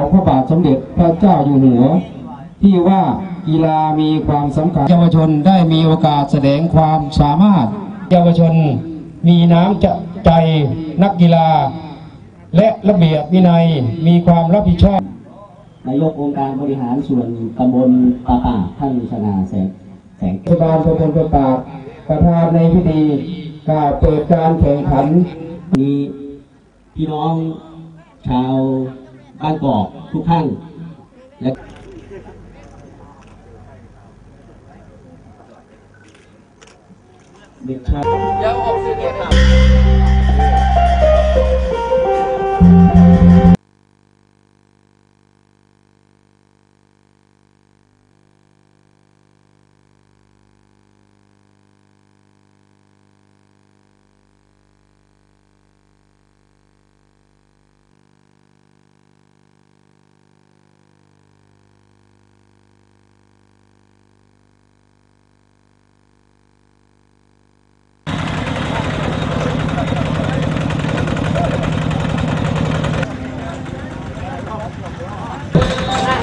สมเด็จพระเจ้าอยู่หัว ที่ว่ากีฬามีความสำคัญเยาวชนได้มีโอกาสแสดงความสามารถ เยาวชนมีน้ำจะใจนักกีฬา และระเบียบวินัยมีความรับผิดชอบนายกองค์การบริหารส่วนตำบลปาป่าท่านชนาแสงแสงเทศบาลตำบลประปากประธานในพิธีกล่าวเปิดการแข่งขันมีพี่น้องชาว บ้านกอกทุกท่านและเด็กชาย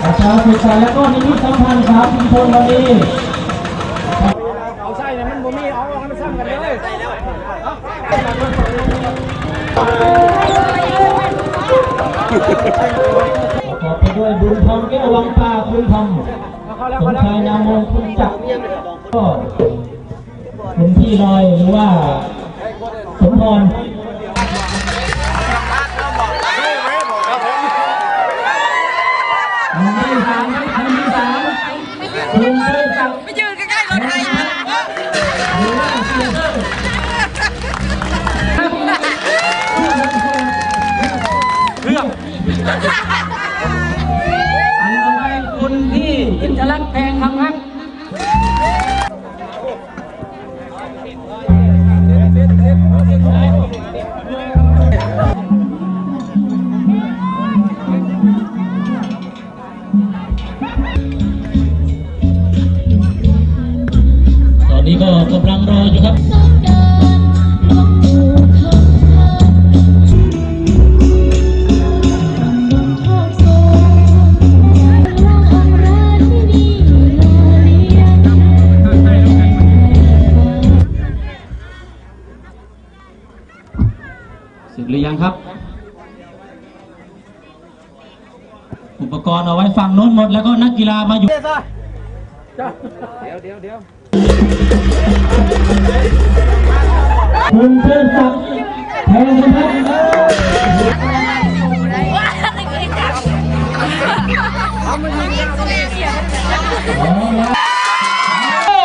ประชาศึกษาและก็นิมิตสัมพันธ์ครับชุมชนวันนี้เอาไส้เนี่ยมันบ่มีเอาเอาให้มันซ้ำกันเลยประกอบไปด้วยบุญธรรมแก้ววังตาคุณธรรมสมชายนามงคุณจักรก็เป็นที่ลอยหรือว่าสมพร ไปยืนใกล้ๆรถไฟนะหรือว่าเสียเต้ยอันต่อไปคุณที่อินทรักษ์แพงคำฮักือยังครับ อุปกรณ์เอาไว้ฟังโน้นหมดแล้วก็นักกีฬามาอยู่ เดี๋ยวเดี๋ยวเดี๋ยวคุณเชิศักดิ์แทนนะครับโอ้